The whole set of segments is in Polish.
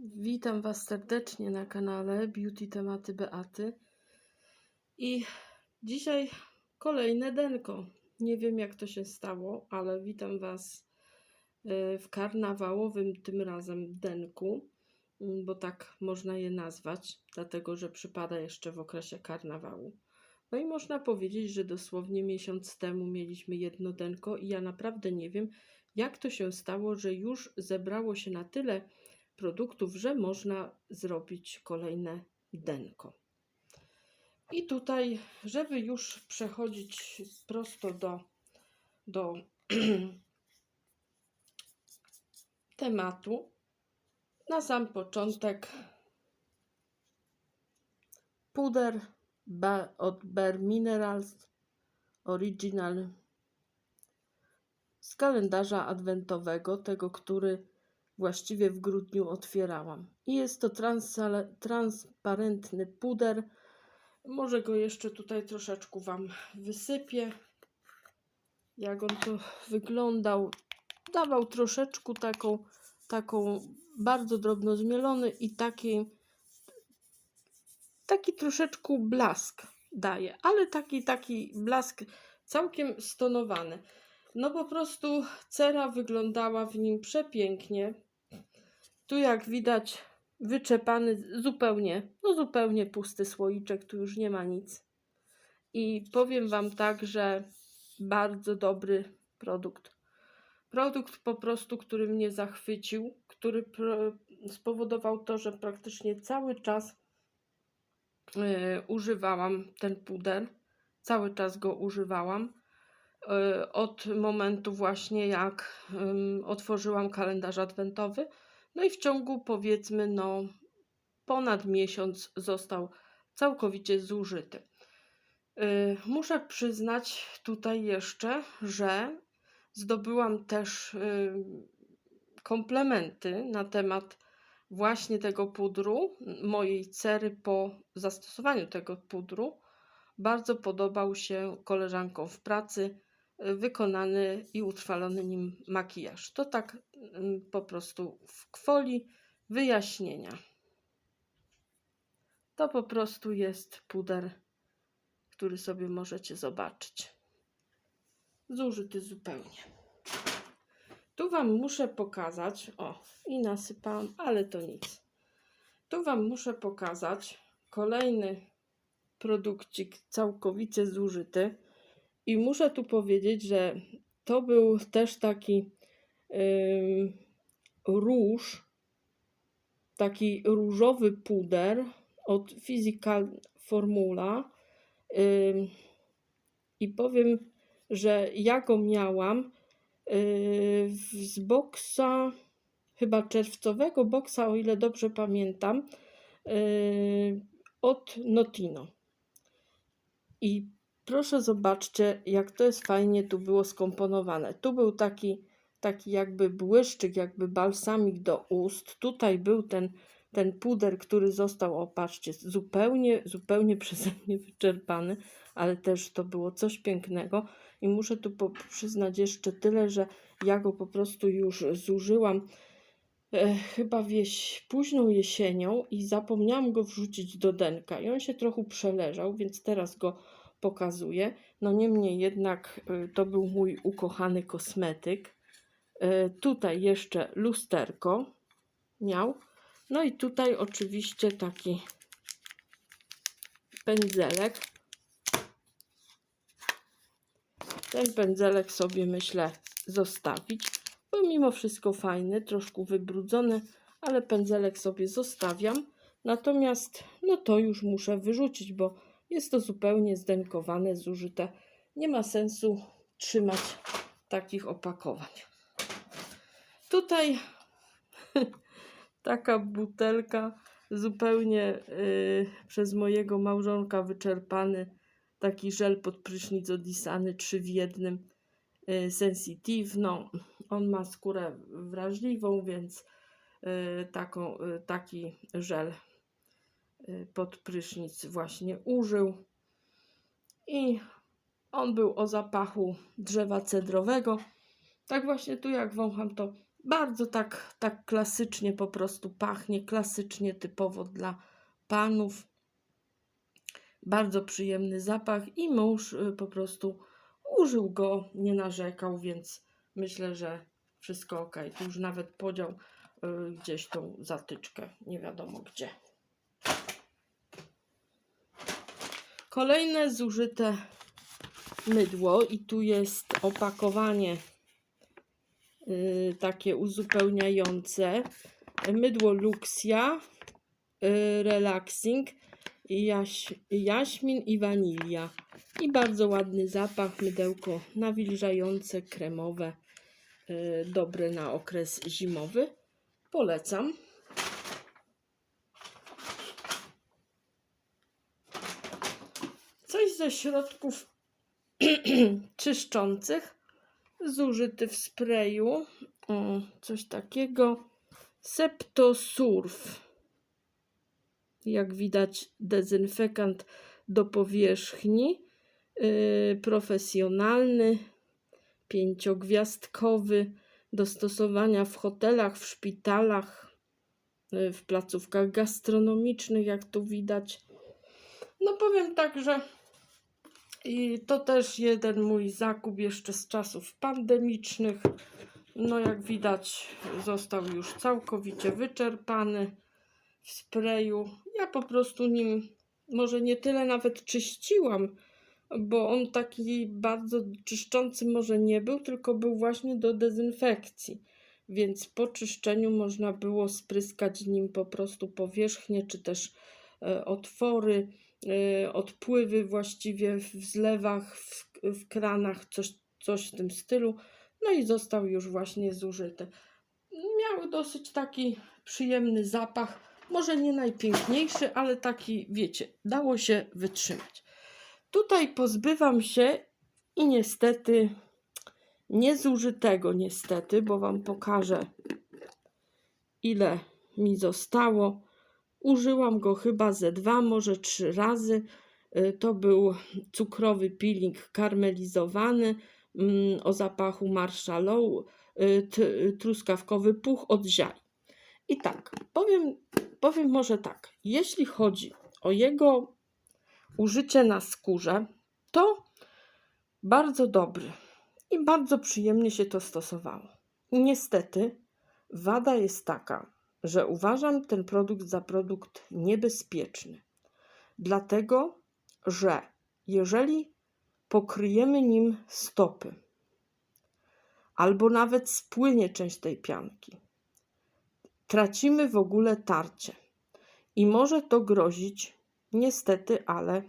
Witam Was serdecznie na kanale Beauty Tematy Beaty. I dzisiaj kolejne denko. Nie wiem jak to się stało, ale witam Was e, w karnawałowym tym razem denku, m, bo tak można je nazwać, dlatego że przypada jeszcze w okresie karnawału. No i można powiedzieć, że dosłownie miesiąc temu mieliśmy jedno denko i ja naprawdę nie wiem, jak to się stało, że już zebrało się na tyle produktów, że można zrobić kolejne denko. I tutaj, żeby już przechodzić prosto do, do tematu, na sam początek puder od Bare Minerals Original z kalendarza adwentowego, tego, który właściwie w grudniu otwierałam. I jest to transparentny puder. Może go jeszcze tutaj troszeczkę Wam wysypię. Jak on to wyglądał. Dawał troszeczkę taką, taką bardzo drobno zmielony i taki, taki troszeczkę blask daje, ale taki, taki blask całkiem stonowany. No po prostu cera wyglądała w nim przepięknie. Tu jak widać wyczepany zupełnie, no zupełnie pusty słoiczek, tu już nie ma nic. I powiem Wam tak, że bardzo dobry produkt. Produkt po prostu, który mnie zachwycił, który spowodował to, że praktycznie cały czas e, używałam ten puder. Cały czas go używałam e, od momentu właśnie jak ym, otworzyłam kalendarz adwentowy. No i w ciągu powiedzmy no ponad miesiąc został całkowicie zużyty. Y, Muszę przyznać tutaj jeszcze, że zdobyłam też y, komplementy na temat właśnie tego pudru, mojej cery po zastosowaniu tego pudru. Bardzo podobał się koleżankom w pracy wykonany i utrwalony nim makijaż. To tak mm, po prostu w kwoli wyjaśnienia. To po prostu jest puder, który sobie możecie zobaczyć. Zużyty zupełnie. Tu Wam muszę pokazać, o i nasypałam, ale to nic. Tu Wam muszę pokazać kolejny produkcik całkowicie zużyty. I muszę tu powiedzieć, że to był też taki ym, róż, taki różowy puder od Physical Formula. Ym, I powiem, że ja go miałam yy, z boksa, chyba czerwcowego boksa, o ile dobrze pamiętam, yy, od Notino. I proszę zobaczcie, jak to jest fajnie tu było skomponowane. Tu był taki, taki jakby błyszczyk, jakby balsamik do ust. Tutaj był ten, ten puder, który został, o patrzcie, zupełnie, zupełnie przeze mnie wyczerpany, ale też to było coś pięknego. I muszę tu przyznać jeszcze tyle, że ja go po prostu już zużyłam e, chyba wieś, późną jesienią i zapomniałam go wrzucić do denka. I on się trochę przeleżał, więc teraz go pokazuję. No niemniej jednak y, to był mój ukochany kosmetyk. Y, Tutaj jeszcze lusterko miał. No i tutaj oczywiście taki pędzelek. Ten pędzelek sobie myślę zostawić, bo mimo wszystko fajny, troszkę wybrudzony, ale pędzelek sobie zostawiam. Natomiast no to już muszę wyrzucić, bo jest to zupełnie zdenkowane, zużyte. Nie ma sensu trzymać takich opakowań. Tutaj taka butelka zupełnie y, przez mojego małżonka wyczerpany taki żel pod prysznic odisany 3 w jednym y. No, on ma skórę wrażliwą, więc y, taką, y, taki żel pod prysznic właśnie użył. I on był o zapachu drzewa cedrowego. Tak właśnie tu jak wącham to Bardzo tak, tak klasycznie po prostu pachnie, klasycznie typowo dla panów. Bardzo przyjemny zapach i mąż y, po prostu użył go, nie narzekał, więc myślę, że wszystko ok. Tu już nawet podział y, gdzieś tą zatyczkę, nie wiadomo gdzie. Kolejne zużyte mydło i tu jest opakowanie y, takie uzupełniające. Mydło Luxia, y, Relaxing, jaś, jaśmin i wanilia. I bardzo ładny zapach, mydełko nawilżające, kremowe, y, dobre na okres zimowy. Polecam. Coś ze środków czyszczących, zużyty w sprayu, o, coś takiego, Septosurf. Jak widać, dezynfekant do powierzchni, yy, profesjonalny, pięciogwiazdkowy, do stosowania w hotelach, w szpitalach, yy, w placówkach gastronomicznych, jak tu widać. No powiem tak, że i to też jeden mój zakup jeszcze z czasów pandemicznych. No jak widać został już całkowicie wyczerpany w sprayu. Ja po prostu nim może nie tyle nawet czyściłam, bo on taki bardzo czyszczący może nie był, tylko był właśnie do dezynfekcji. Więc po czyszczeniu można było spryskać nim po prostu powierzchnię, czy też e, otwory, odpływy właściwie w zlewach, w, w kranach, coś, coś w tym stylu. No i został już właśnie zużyty. Miał dosyć taki przyjemny zapach, może nie najpiękniejszy, ale taki, wiecie, dało się wytrzymać. Tutaj pozbywam się i niestety niezużytego, niestety, bo Wam pokażę, ile mi zostało. Użyłam go chyba ze dwa, może trzy razy. Y, To był cukrowy peeling karmelizowany mm, o zapachu marshmallow, y, truskawkowy puch od ziar. I tak, powiem, powiem może tak, jeśli chodzi o jego użycie na skórze, to bardzo dobry i bardzo przyjemnie się to stosowało. Niestety, wada jest taka, że uważam ten produkt za produkt niebezpieczny, dlatego że jeżeli pokryjemy nim stopy, albo nawet spłynie część tej pianki, tracimy w ogóle tarcie. I może to grozić, niestety, ale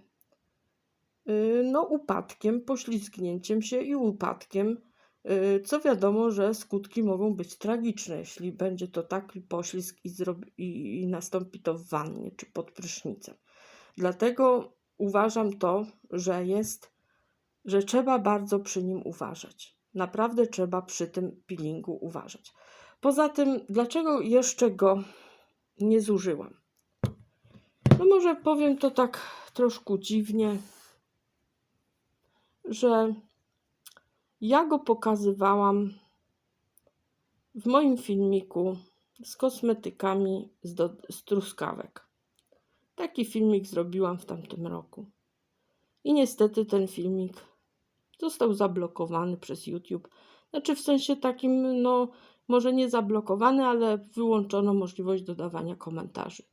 yy, no, upadkiem, poślizgnięciem się i upadkiem. Yy, Co wiadomo, że skutki mogą być tragiczne, jeśli będzie to taki poślizg i, i nastąpi to w wannie czy pod prysznicem. Dlatego uważam to, że jest, że trzeba bardzo przy nim uważać. Naprawdę trzeba przy tym peelingu uważać. Poza tym, dlaczego jeszcze go nie zużyłam? No może powiem to tak troszkę dziwnie, że ja go pokazywałam w moim filmiku z kosmetykami z, do, z truskawek. Taki filmik zrobiłam w tamtym roku. I niestety ten filmik został zablokowany przez YouTube. Znaczy w sensie takim, no może nie zablokowany, ale wyłączono możliwość dodawania komentarzy.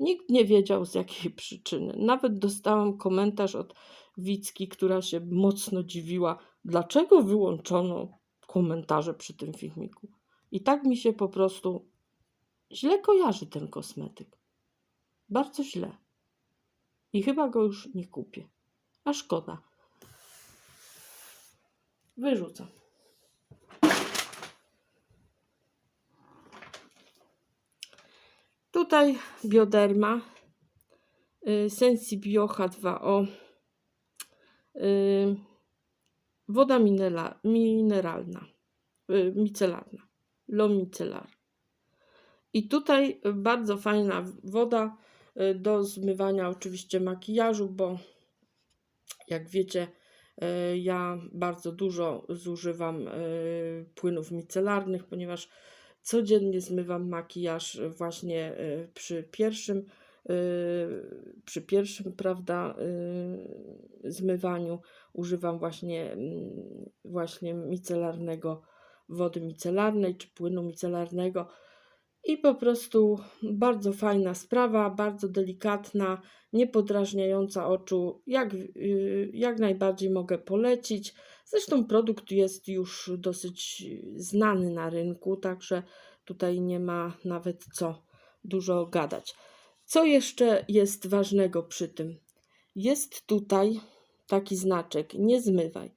Nikt nie wiedział z jakiej przyczyny. Nawet dostałam komentarz od Wicki, która się mocno dziwiła, dlaczego wyłączono komentarze przy tym filmiku. I tak mi się po prostu źle kojarzy ten kosmetyk. Bardzo źle. I chyba go już nie kupię. A szkoda. Wyrzucam. Tutaj bioderma y, Sensibio H2O y, woda minera, mineralna y, micelarna lomicelar. I tutaj bardzo fajna woda y, do zmywania oczywiście makijażu, bo jak wiecie y, ja bardzo dużo zużywam płynów micelarnych, ponieważ Codziennie zmywam makijaż właśnie przy pierwszym, przy pierwszym, prawda, y, zmywaniu używam właśnie, mm, właśnie micelarnego, wody micelarnej czy płynu micelarnego. I po prostu bardzo fajna sprawa, bardzo delikatna, niepodrażniająca oczu. Jak, y, jak najbardziej mogę polecić. Zresztą produkt jest już dosyć znany na rynku, także tutaj nie ma nawet co dużo gadać. Co jeszcze jest ważnego przy tym? Jest tutaj taki znaczek, nie zmywaj.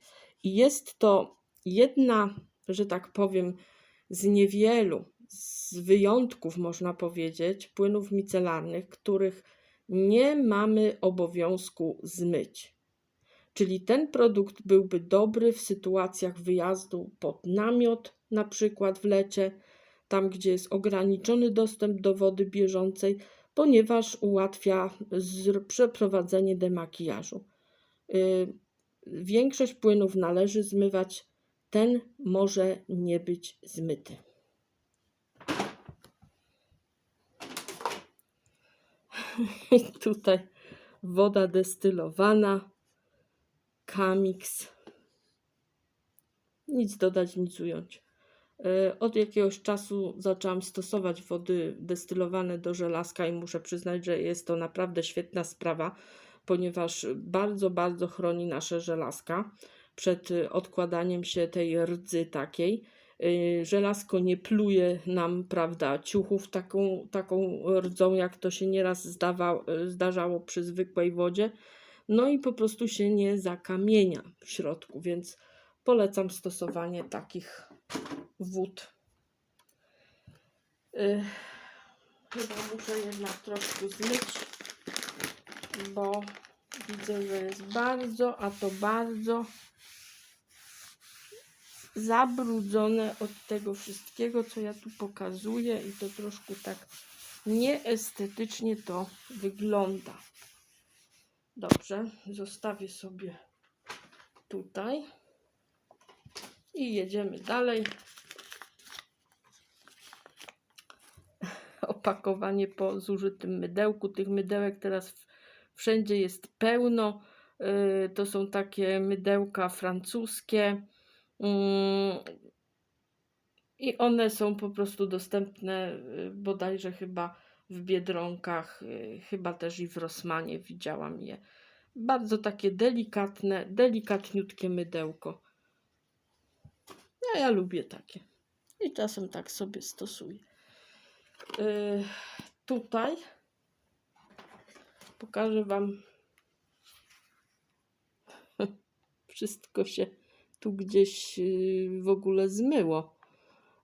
I jest to jedna, że tak powiem, z niewielu, z wyjątków, można powiedzieć, płynów micelarnych, których nie mamy obowiązku zmyć. Czyli ten produkt byłby dobry w sytuacjach wyjazdu pod namiot, na przykład w lecie, tam gdzie jest ograniczony dostęp do wody bieżącej, ponieważ ułatwia przeprowadzenie demakijażu. Y, Większość płynów należy zmywać, ten może nie być zmyty. I tutaj woda destylowana, Kamix. Nic dodać, nic ująć. E, Od jakiegoś czasu zaczęłam stosować wody destylowane do żelazka i muszę przyznać, że jest to naprawdę świetna sprawa, ponieważ bardzo, bardzo chroni nasze żelazka przed y, odkładaniem się tej rdzy takiej. Y, Żelazko nie pluje nam, prawda, ciuchów taką, taką rdzą, jak to się nieraz zdawa, zdarzało przy zwykłej wodzie. No i po prostu się nie zakamienia w środku, więc polecam stosowanie takich wód. Y, Chyba muszę jednak troszkę zmyć, bo widzę, że jest bardzo, a to bardzo zabrudzone od tego wszystkiego, co ja tu pokazuję i to troszkę tak nieestetycznie to wygląda. Dobrze, zostawię sobie tutaj i jedziemy dalej. Opakowanie po zużytym mydełku. Tych mydełek teraz wszędzie jest pełno. Yy, To są takie mydełka francuskie. Mm, I one są po prostu dostępne y, bodajże chyba w Biedronkach, y, chyba też i w Rossmanie widziałam je. Bardzo takie delikatne, delikatniutkie mydełko. No ja lubię takie. I czasem tak sobie stosuję. Y, tutaj pokażę Wam. Wszystko się tu gdzieś y, w ogóle zmyło.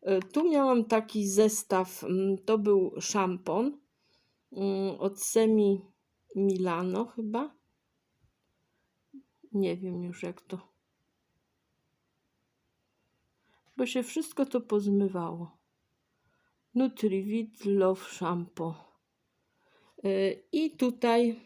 Y, Tu miałam taki zestaw. mm, To był szampon mm, od Semi Milano chyba. Nie wiem już jak to. Bo się wszystko to pozmywało. Nutrivit Love Shampoo. Y, I tutaj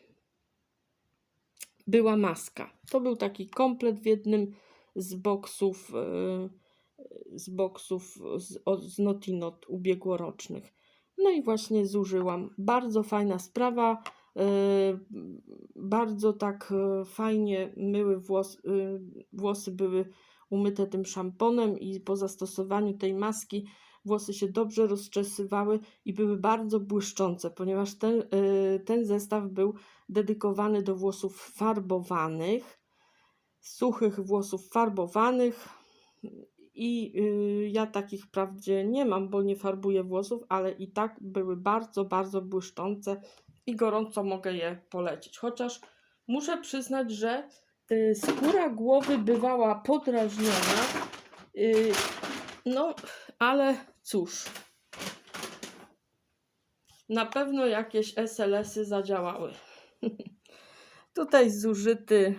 była maska. To był taki komplet w jednym z boksów, y, z boksów z, z Notinot ubiegłorocznych. No i właśnie zużyłam. Bardzo fajna sprawa. y, Bardzo tak fajnie myły włos, włosy były umyte tym szamponem i po zastosowaniu tej maski włosy się dobrze rozczesywały i były bardzo błyszczące, ponieważ ten, y, ten zestaw był dedykowany do włosów farbowanych, suchych włosów farbowanych. I y, ja takich wprawdzie nie mam, bo nie farbuję włosów, ale i tak były bardzo, bardzo błyszczące i gorąco mogę je polecić. Chociaż muszę przyznać, że skóra głowy bywała podrażniona. Y, no, ale cóż. Na pewno jakieś SLS-y zadziałały. Tutaj zużyty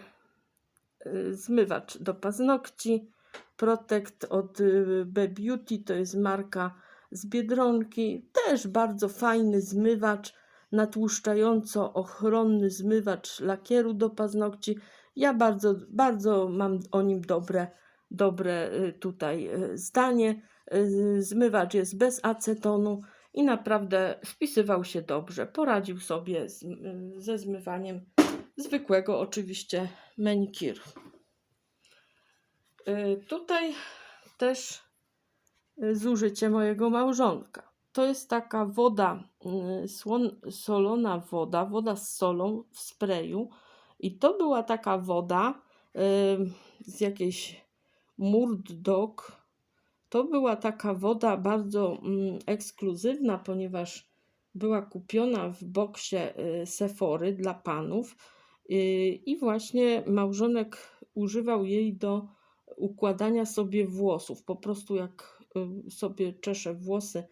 y, zmywacz do paznokci. Protect od y, B Beauty to jest marka z Biedronki. Też bardzo fajny zmywacz, natłuszczająco ochronny zmywacz lakieru do paznokci. Ja bardzo, bardzo mam o nim dobre, dobre y, tutaj y, zdanie. y, zmywacz jest bez acetonu i naprawdę wpisywał się dobrze. Poradził sobie z, ze zmywaniem zwykłego oczywiście manicure. Y, Tutaj też zużycie mojego małżonka. To jest taka woda, solona woda, woda z solą w sprayu. I to była taka woda z jakiejś Murd Dog. To była taka woda bardzo mm, ekskluzywna, ponieważ była kupiona w boksie y, Sephory dla panów. Y, I właśnie małżonek używał jej do układania sobie włosów. Po prostu jak y, sobie czesze włosy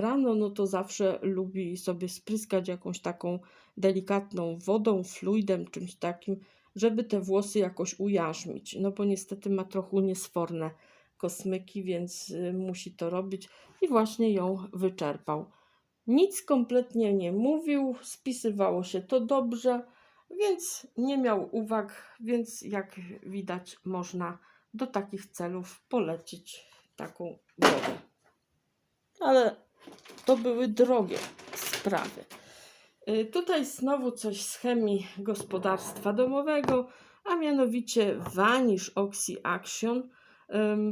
rano, no to zawsze lubi sobie spryskać jakąś taką delikatną wodą, fluidem, czymś takim, żeby te włosy jakoś ujarzmić. No bo niestety ma trochę niesforne kosmyki, więc y, musi to robić i właśnie ją wyczerpał. Nic kompletnie nie mówił, spisywało się to dobrze, więc nie miał uwag, więc jak widać można do takich celów polecić taką wodę. Ale to były drogie sprawy. Y, Tutaj znowu coś z chemii gospodarstwa domowego, a mianowicie Vanish Oxy Action.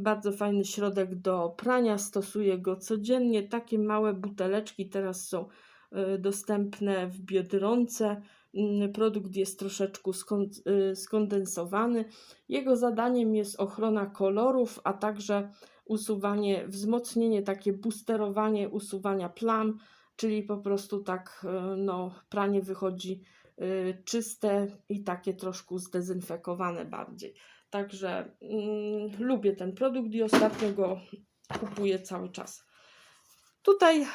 Bardzo fajny środek do prania, stosuję go codziennie. Takie małe buteleczki teraz są y, dostępne w Biedronce. Mm, Produkt jest troszeczkę y, skondensowany. Jego zadaniem jest ochrona kolorów, a także usuwanie, wzmocnienie, takie boosterowanie usuwania plam, czyli po prostu tak y, no, pranie wychodzi y, czyste i takie troszkę zdezynfekowane bardziej. Także mm, lubię ten produkt i ostatnio go kupuję cały czas. Tutaj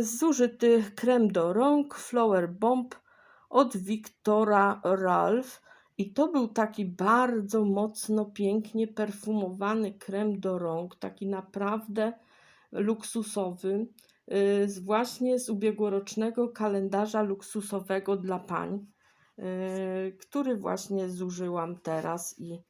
zużyty krem do rąk Flower Bomb od Wiktora Ralph. I to był taki bardzo mocno, pięknie perfumowany krem do rąk, taki naprawdę luksusowy, y, z właśnie z ubiegłorocznego kalendarza luksusowego dla pań, y, który właśnie zużyłam teraz i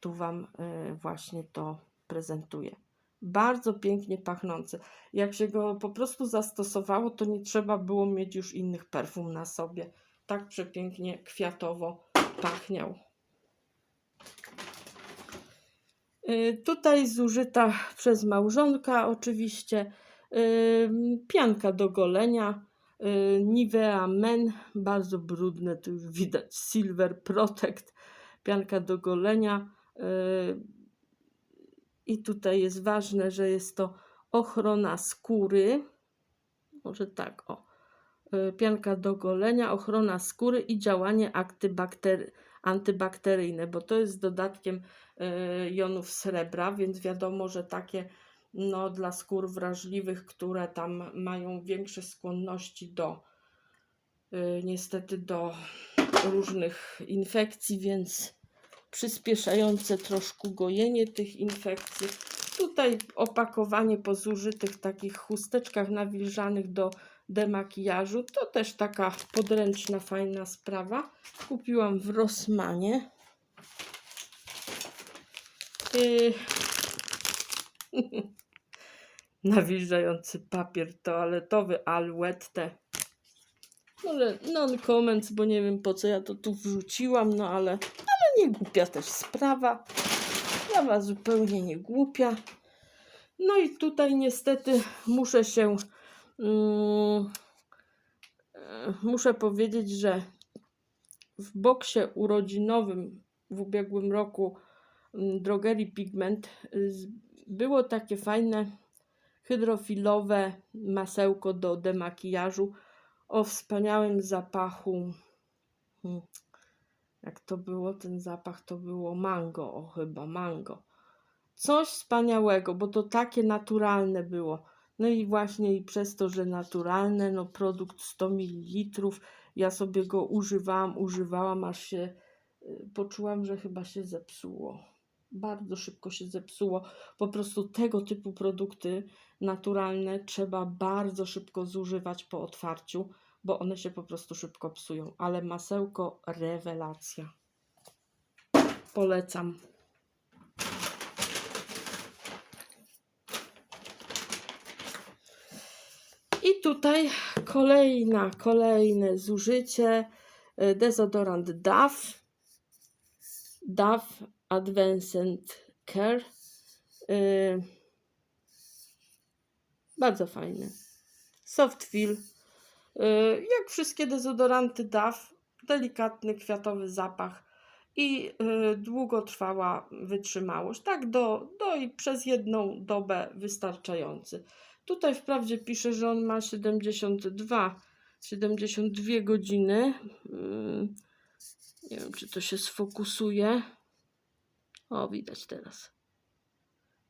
tu Wam y, właśnie to prezentuję. Bardzo pięknie pachnący. Jak się go po prostu zastosowało, to nie trzeba było mieć już innych perfum na sobie. Tak przepięknie kwiatowo pachniał. Y, Tutaj zużyta przez małżonka oczywiście y, pianka do golenia y, Nivea Men, bardzo brudne, tu już widać Silver Protect, pianka do golenia. I tutaj jest ważne, że jest to ochrona skóry, może tak, o, pianka do golenia, ochrona skóry i działanie antybaktery, antybakteryjne, bo to jest dodatkiem y, jonów srebra, więc wiadomo, że takie no, dla skór wrażliwych, które tam mają większe skłonności do y, niestety do różnych infekcji, więc przyspieszające troszkę gojenie tych infekcji. Tutaj opakowanie po zużytych takich chusteczkach nawilżanych do demakijażu. To też taka podręczna, fajna sprawa. Kupiłam w Rossmanie. Yy. Nawilżający papier toaletowy Alouette. Może non-comments, bo nie wiem po co ja to tu wrzuciłam, no ale, ale nie głupia też sprawa. Sprawa zupełnie nie głupia. No i tutaj niestety muszę się muszę powiedzieć, że w boksie urodzinowym w ubiegłym roku mm, drogerii Pigment było takie fajne hydrofilowe masełko do demakijażu o wspaniałym zapachu. Hmm, Jak to było ten zapach? To było mango, o chyba mango. Coś wspaniałego, bo to takie naturalne było. No i właśnie i przez to, że naturalne, no produkt 100 ml, ja sobie go używałam, używałam, aż się y, poczułam, że chyba się zepsuło. Bardzo szybko się zepsuło. Po prostu tego typu produkty naturalne trzeba bardzo szybko zużywać po otwarciu, bo one się po prostu szybko psują. Ale masełko rewelacja. Polecam. I tutaj kolejna, kolejne zużycie. y, Dezodorant Dove. Dove Advanced Care. Y, Bardzo fajny. Soft feel. Y, Jak wszystkie dezodoranty Dove, delikatny kwiatowy zapach i y, długotrwała wytrzymałość. Tak, do, do i przez jedną dobę wystarczający. Tutaj wprawdzie pisze, że on ma 72, 72 godziny. Mm, Nie wiem, czy to się sfokusuje. O, widać teraz.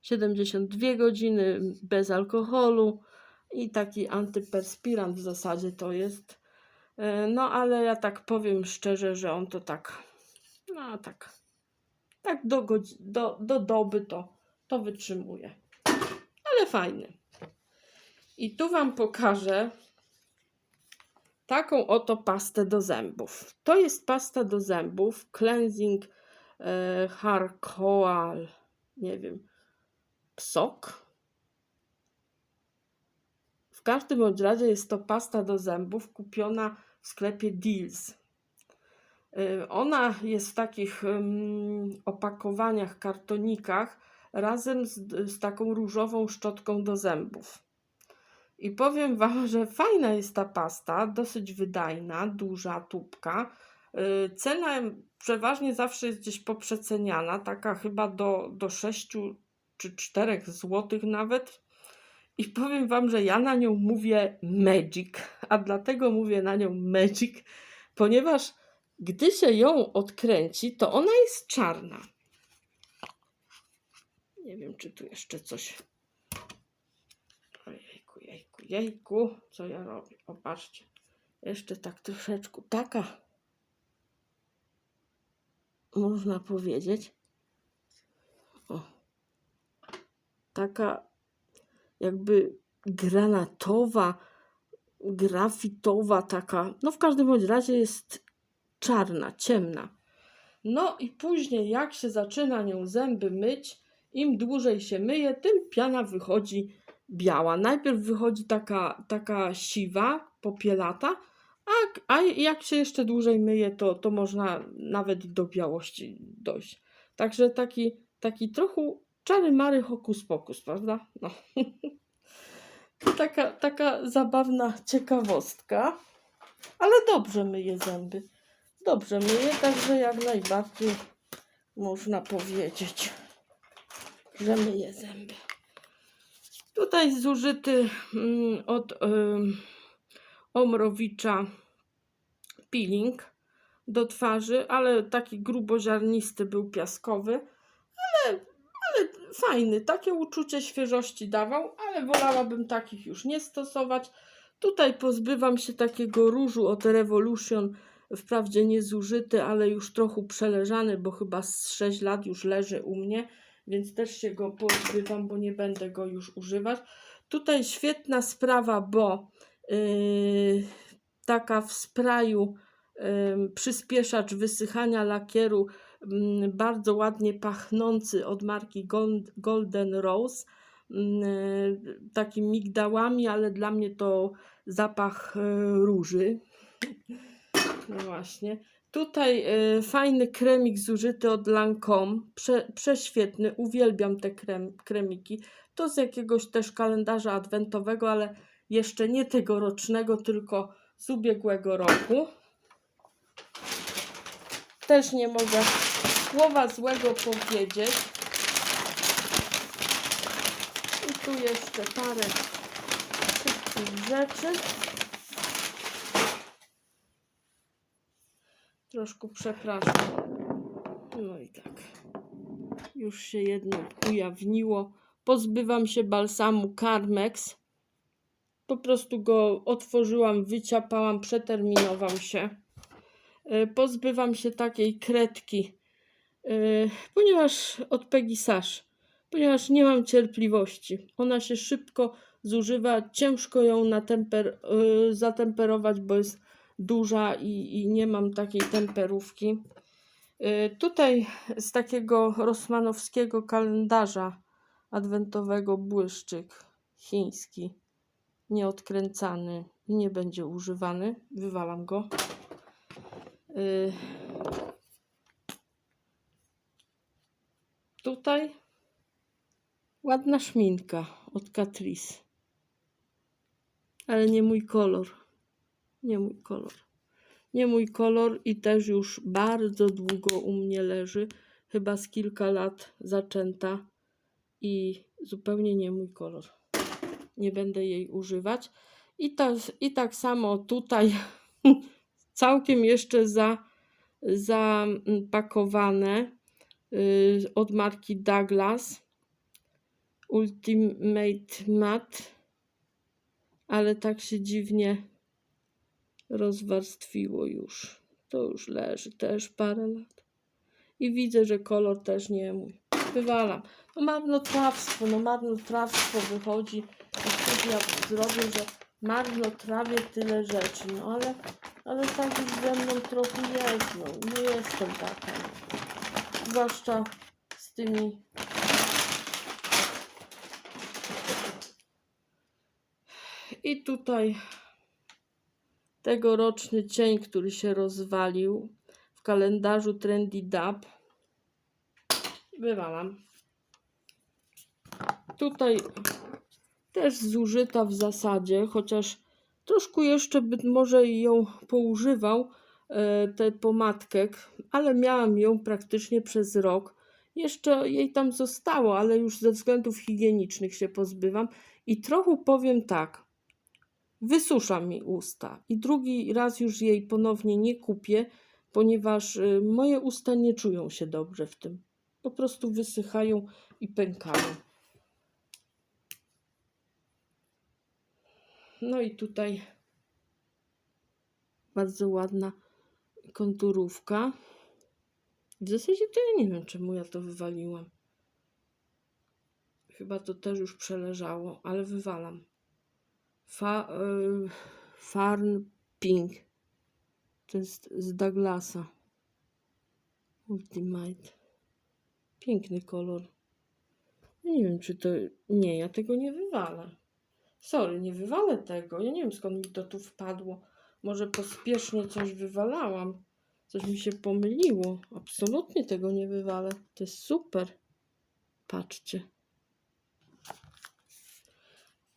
72 godziny bez alkoholu i taki antyperspirant w zasadzie to jest. E, No, ale ja tak powiem szczerze, że on to tak, no tak, tak do, do, do doby to, to wytrzymuje. Ale fajny. I tu Wam pokażę taką oto pastę do zębów. To jest pasta do zębów Cleansing e, Charcoal, nie wiem, psok. W każdym razie jest to pasta do zębów kupiona w sklepie Deals. Y, Ona jest w takich ym, opakowaniach, kartonikach razem z, z taką różową szczotką do zębów. I powiem Wam, że fajna jest ta pasta, dosyć wydajna, duża tubka. Y, Cena przeważnie zawsze jest gdzieś poprzeceniana, taka chyba do, do 6 czy 4 złotych nawet. I powiem Wam, że ja na nią mówię Magic. A dlatego mówię na nią Magic, ponieważ gdy się ją odkręci, to ona jest czarna. Nie wiem, czy tu jeszcze coś. Jejku, co ja robię? Popatrzcie. Jeszcze tak troszeczkę taka, można powiedzieć. O. Taka jakby granatowa, grafitowa taka. No w każdym bądź razie jest czarna, ciemna. No i później jak się zaczyna nią zęby myć, im dłużej się myje, tym piana wychodzi biała. Najpierw wychodzi taka, taka siwa, popielata, a, a jak się jeszcze dłużej myje, to, to można nawet do białości dojść. Także taki, taki trochę czary mary hokus pokus, prawda? No. taka, taka zabawna ciekawostka, ale dobrze myje zęby. Dobrze myje, także jak najbardziej można powiedzieć, że myje zęby. Tutaj zużyty mm, od Omrowicza peeling do twarzy, ale taki gruboziarnisty był piaskowy, ale, ale fajny, takie uczucie świeżości dawał, ale wolałabym takich już nie stosować. Tutaj pozbywam się takiego różu od Revolution, wprawdzie niezużyty, ale już trochę przeleżany, bo chyba z 6 lat już leży u mnie, więc też się go pozbywam, bo nie będę go już używać. Tutaj świetna sprawa, bo yy, taka w sprayu ym, przyspieszacz wysychania lakieru, ym, bardzo ładnie pachnący od marki Gold, Golden Rose, ym, y, takimi migdałami, ale dla mnie to zapach y, róży. No właśnie. Tutaj y, fajny kremik zużyty od Lancome, Prze, prześwietny, uwielbiam te krem, kremiki. To z jakiegoś też kalendarza adwentowego, ale jeszcze nie tegorocznego, tylko z ubiegłego roku. Też nie mogę słowa złego powiedzieć. I tu jeszcze parę szybkich rzeczy. Troszkę przepraszam. No i tak. Już się jedno ujawniło. Pozbywam się balsamu Carmex. Po prostu go otworzyłam, wyciapałam, przeterminował się. E, Pozbywam się takiej kredki, e, ponieważ od Peggy Sash, ponieważ nie mam cierpliwości. Ona się szybko zużywa, ciężko ją natemper, e, zatemperować, bo jest duża i, i nie mam takiej temperówki. Y, Tutaj z takiego rosmanowskiego kalendarza adwentowego błyszczyk chiński. nieodkręcany i nie będzie używany. Wywalam go. Y, Tutaj ładna szminka od Catrice. Ale nie mój kolor. Nie mój kolor. Nie mój kolor i też już bardzo długo u mnie leży. Chyba z kilka lat zaczęta i zupełnie nie mój kolor. Nie będę jej używać. I, ta, i tak samo tutaj całkiem jeszcze za, zapakowane y, od marki Douglas Ultimate Matte, ale tak się dziwnie rozwarstwiło już. To już leży też parę lat. I widzę, że kolor też nie mój. Wywalam. No marnotrawstwo, no marnotrawstwo wychodzi. Ja zrobię, że marnotrawię tyle rzeczy. No ale, ale tak już ze mną trochę jest. No nie jestem taka. Zwłaszcza z tymi I tutaj tegoroczny cień, który się rozwalił w kalendarzu Trendy Dab. Wywalam. Tutaj też zużyta w zasadzie, chociaż troszkę jeszcze być może ją poużywał, e, tę pomadkę, ale miałam ją praktycznie przez rok. Jeszcze jej tam zostało, ale już ze względów higienicznych się pozbywam. I trochę powiem tak, wysusza mi usta. I drugi raz już jej ponownie nie kupię, ponieważ y, moje usta nie czują się dobrze w tym. Po prostu wysychają i pękają. No i tutaj bardzo ładna konturówka. W zasadzie to ja nie wiem, czemu ja to wywaliłam. Chyba to też już przeleżało, ale wywalam. Fa, y, Farn Pink. To jest z Douglasa. Ultimate. Piękny kolor. Nie wiem, czy to. Nie, ja tego nie wywalę. Sorry, nie wywalę tego. Ja nie wiem skąd mi to tu wpadło. Może pospiesznie coś wywalałam. Coś mi się pomyliło. Absolutnie tego nie wywalę. To jest super. Patrzcie.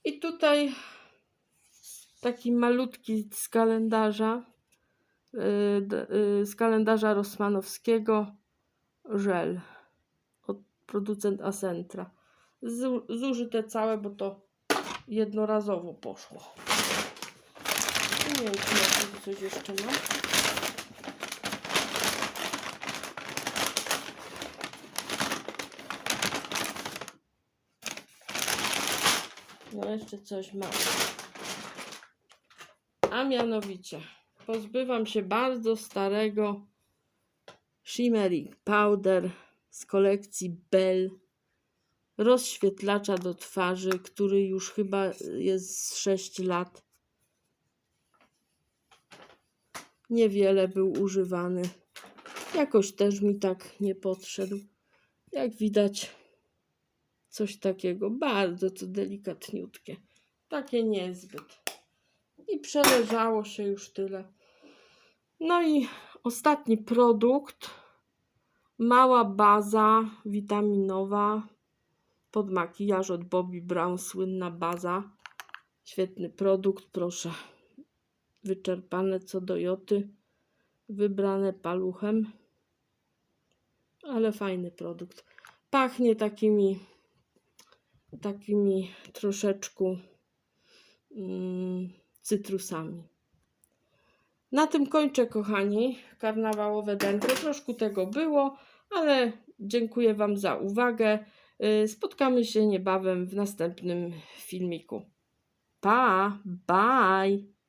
I tutaj taki malutki z kalendarza, y, y, z kalendarza Rosmanowskiego żel od producent Acentra. Zu- Zużyte całe, bo to jednorazowo poszło. Nie wiem, czy coś jeszcze mam. No jeszcze coś mam. A mianowicie pozbywam się bardzo starego Shimmering Powder z kolekcji Bell rozświetlacza do twarzy, który już chyba jest z 6 lat. Niewiele był używany. Jakoś też mi tak nie podszedł. Jak widać, coś takiego bardzo to delikatniutkie. Takie niezbyt i przeleżało się już tyle. No i ostatni produkt. Mała baza witaminowa pod makijaż od Bobbi Brown, słynna baza. Świetny produkt, proszę. Wyczerpane co do joty, wybrane paluchem, ale fajny produkt. Pachnie takimi, takimi troszeczkę. Mm, cytrusami. Na tym kończę, kochani, karnawałowe denko. Troszkę tego było, ale dziękuję Wam za uwagę. Y, Spotkamy się niebawem w następnym filmiku. Pa, bye!